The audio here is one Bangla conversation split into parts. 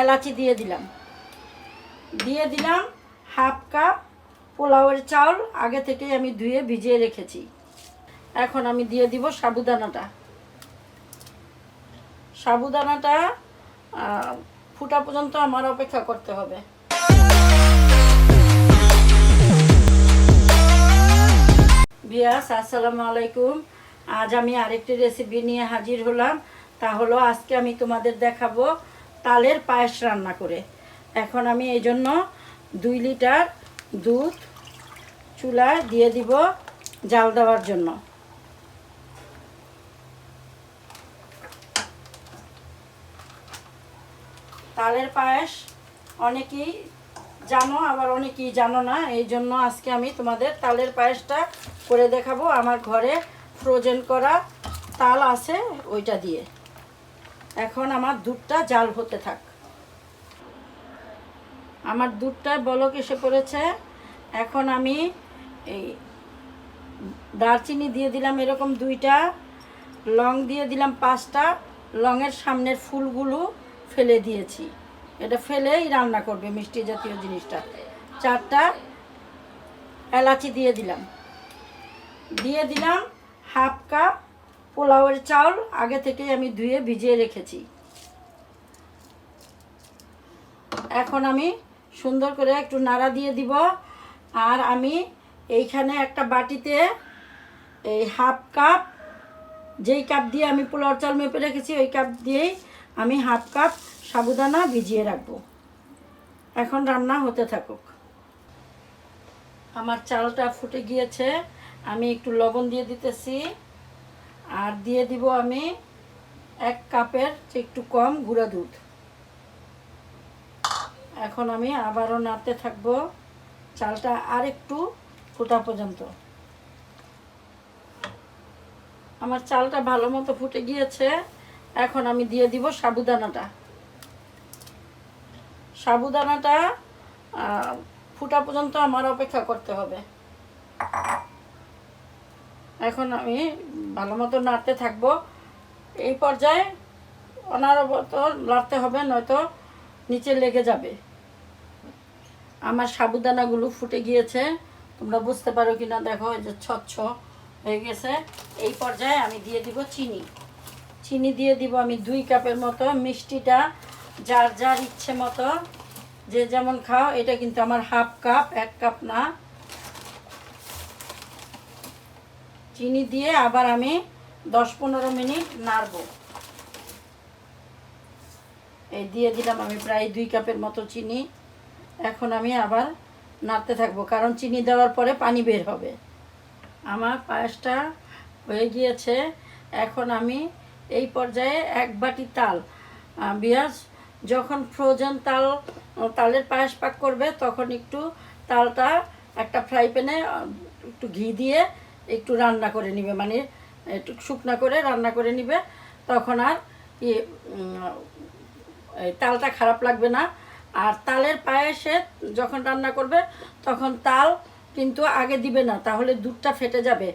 এলাচি দিয়ে দিলাম। দিয়ে দিলাম হাফ কাপ পোলাওয়ের চাউল, আগে থেকে আমি ধুয়ে ভিজিয়ে রেখেছি। এখন আমি দিয়ে দিব সাবুদানাটা। সাবুদানাটা ফুটা পর্যন্ত আমার অপেক্ষা করতে হবে। বিয়াস আসসালামু আলাইকুম। আজ আমি আরেকটি রেসিপি নিয়ে হাজির হলাম। তা হলো, আজকে আমি তোমাদের দেখাবো তালের পায়েস রান্না করে। এখন আমি এই জন্য দুই লিটার দুধ চুলায় দিয়ে দিব জাল দেওয়ার জন্য। তালের পায়েস অনেকেই জানো, আবার অনেকেই জানো না। এই জন্য আজকে আমি তোমাদের তালের পায়েসটা করে দেখাবো। আমার ঘরে ফ্রোজেন করা তাল আছে ওইটা দিয়ে। এখন আমার দুধটা জাল হতে থাক। আমার দুধটা বলক এসে পড়েছে। এখন আমি এই দারচিনি দিয়ে দিলাম এরকম দুইটা, লং দিয়ে দিলাম পাঁচটা, লংয়ের সামনের ফুলগুলো ফেলে দিয়েছি। এটা ফেলেই রান্না করবে মিষ্টি জাতীয় জিনিসটা। চারটা এলাচি দিয়ে দিলাম। দিয়ে দিলাম হাফ কাপ পোলাওয়ের চাউল আগে থেকে আমি ধুয়ে ভিজিয়ে রেখেছি। এখন আমি সুন্দর করে একটু নাড়া দিয়ে দিব। আর আমি এইখানে একটা বাটিতে এই হাফ কাপ, যেই কাপ দিয়ে আমি পোলাওর চাল মেপে রেখেছি, ওই কাপ দিয়েই আমি হাফ কাপ সাবুদানা ভিজিয়ে রাখব। এখন রান্না হতে থাকুক। আমার চালটা ফুটে গিয়েছে, আমি একটু লবণ দিয়ে দিতেছি। আর দিয়ে দিব আমি এক কাপের একটু কম গুঁড়া দুধ। এখন আমি আবারও নাড়তে থাকব চালটা আর একটু ফোটা পর্যন্ত। আমার চালটা ভালো মতো ফুটে গিয়েছে, এখন আমি দিয়ে দিব সাবুদানাটা। সাবুদানাটা ফুটা পর্যন্ত আমার অপেক্ষা করতে হবে। এখন আমি ভালো মতো নাড়তে থাকব। এই পর্যায়ে অনারবত নাড়তে হবে, নয়তো নিচে লেগে যাবে। আমার সাবুদানাগুলো ফুটে গিয়েছে। তোমরা বুঝতে পারো কি না দেখো, এই যে ছচ্ছ হয়ে গেছে। এই পর্যায়ে আমি দিয়ে দিব চিনি। চিনি দিয়ে দিব আমি দুই কাপের মতো। মিষ্টিটা যার যার ইচ্ছে মতো, যে যেমন খাও, এটা কিন্তু আমার হাফ কাপ, এক কাপ না। চিনি দিয়ে আবার আমি দশ পনেরো মিনিট নাড়ব। এই দিয়ে দিলাম আমি প্রায় দুই কাপের মতো চিনি। এখন আমি আবার নাড়তে থাকব, কারণ চিনি দেওয়ার পরে পানি বের হবে। আমার পায়েসটা হয়ে গিয়েছে। এখন আমি এই পর্যায়ে এক বাটি তাল বিয়াজ যখন ফ্রোজেন তাল, তালের পায়েস পাক করবে, তখন একটু তালটা একটা ফ্রাই প্যানে একটু ঘি দিয়ে একটু রান্না করে নিবে মানে একটু শুকনা করে রান্না করে নিবে, তখন আর ইয়ে তালটা খারাপ লাগবে না। আর তালের পায়েসে যখন রান্না করবে, তখন তাল কিন্তু আগে দিবে না, তাহলে দুধটা ফেটে যাবে।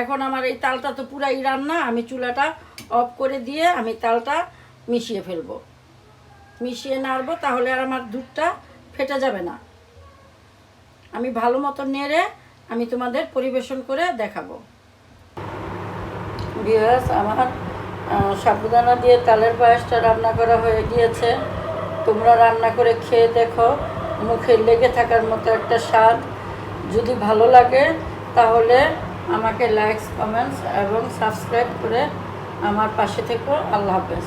এখন আমার এই তালটা তো পুরাই রান্না, আমি চুলাটা অফ করে দিয়ে আমি তালটা মিশিয়ে ফেলব। মিশিয়ে নাড়বো, তাহলে আর আমার দুধটা ফেটে যাবে না। আমি ভালো মতো নেড়ে আমি তোমাদের পরিবেশন করে দেখাবো। বিয়াস আমার সাবুদানা দিয়ে তালের পায়েসটা রান্না করা হয়ে গিয়েছে। তোমরা রান্না করে খেয়ে দেখো, মুখে লেগে থাকার মতো একটা স্বাদ। যদি ভালো লাগে, তাহলে আমাকে লাইকস কমেন্টস এবং সাবস্ক্রাইব করে আমার পাশে থেকো। আল্লাহ হাফেজ।